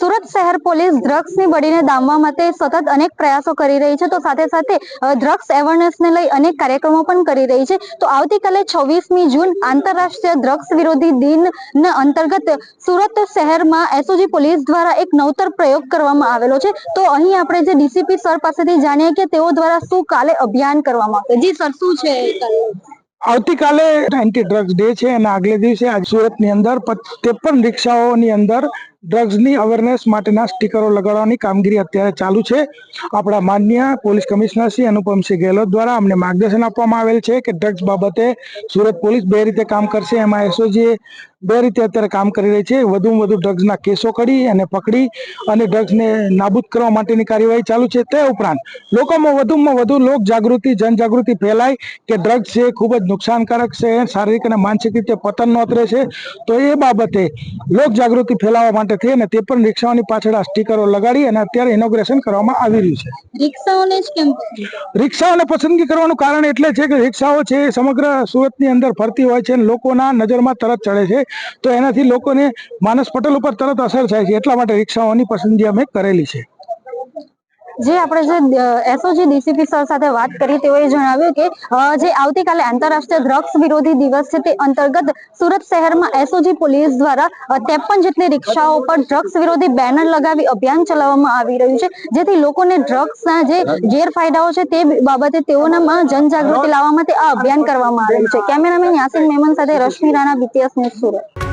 સુરત શહેર પોલીસ ડ્રગ્સની બળીને દામવા માટે સતત અનેક પ્રયાસો કરી રહી છે. તો સાથે સાથે ડ્રગ્સ અવેરનેસને લઈ અનેક કાર્યક્રમો પણ કરી રહી છે. તો આવતીકાલે છવ્વીસમી જૂન આંતરરાષ્ટ્રીય ડ્રગ્સ વિરોધી દિન અંતર્ગત સુરત શહેરમાં એસઓજી પોલીસ દ્વારા એક નવતર પ્રયોગ કરવામાં આવેલો છે. તો અહીં આપણે જે ડીસીપી સર પાસેથી જાણીએ કે તેઓ દ્વારા શું કાલે અભિયાન કરવામાં આવશે? જી સર, શું છે? કાલે? આવતીકાલે એન્ટી ડ્રગ્સ ડે છે અને આગલે દિવસે આજ સુરતની અંદર ત્રેપન રિક્ષાઓની અંદર ડ્રગ્સની અવેરનેસ માટેના સ્ટીકરો લગાડવાની કામગીરી અત્યારે ચાલુ છે. આપણા માન્ય પોલીસ કમિશનર શ્રી અનુપમસિંહ ગેહલોત દ્વારા અમને માર્ગદર્શન આપવામાં આવેલ છે કે ડ્રગ્સ બાબતે સુરત પોલીસ બે રીતે કામ કરશે. એમાં એસઓજીએ બે રીતે અત્યારે કામ કરી રહી છે. વધુમાં વધુ ડ્રગ્સના કેસો કરી અને પકડી અને ડ્રગ્સને નાબૂદ કરવા માટેની કાર્યવાહી ચાલુ છે. તે ઉપરાંત લોકોમાં વધુમાં વધુ લોક જાગૃતિ જનજાગૃતિ ફેલાય કે ડ્રગ્સ છે ખૂબ જ નુકસાનકારક છે, શારીરિક અને માનસિક રીતે પતન નોતરે છે. તો એ બાબતે લોક જાગૃતિ ફેલાવવા માટે થઈ અને તે પણ રિક્ષાઓની પાછળ આ સ્ટીકરો લગાડી અને અત્યારે ઇનોગ્રેશન કરવામાં આવી રહ્યું છે. રિક્ષાઓને જ કેમ રિક્ષાઓને પસંદગી કરવાનું કારણ એટલે છે કે રિક્ષાઓ છે એ સમગ્ર સુરતની અંદર ફરતી હોય છે અને લોકોના નજરમાં તરત ચડે છે. તો એનાથી લોકોને માનસ પટેલ ઉપર તરત અસર થાય છે. એટલા માટે રિક્ષાઓની પસંદગી અમે કરેલી છે. જે આપણે જે એસઓજી ડીસીપી સર સાથે વાત કરી તેઓએ જણાવ્યું કે જે આવતીકાલે આંતરરાષ્ટ્રીય ડ્રગ્સ વિરોધી દિવસ છે, તે અંતર્ગત સુરત શહેરમાં એસઓજી પોલીસ દ્વારા ત્રેપન જેટલી રિક્ષાઓ પર ડ્રગ્સ વિરોધી બેનર લગાવી અભિયાન ચલાવવામાં આવી રહ્યું છે, જેથી લોકોને ડ્રગ્સના જે ગેરફાયદાઓ છે, તે બાબતે તેઓનામાં જનજાગૃતિ લાવવા માટે આ અભિયાન કરવામાં આવ્યું છે. કેમેરામેન યાસીન મેમન સાથે રશ્મિ રાણા બીટીએસ ન્યૂઝ સુરત.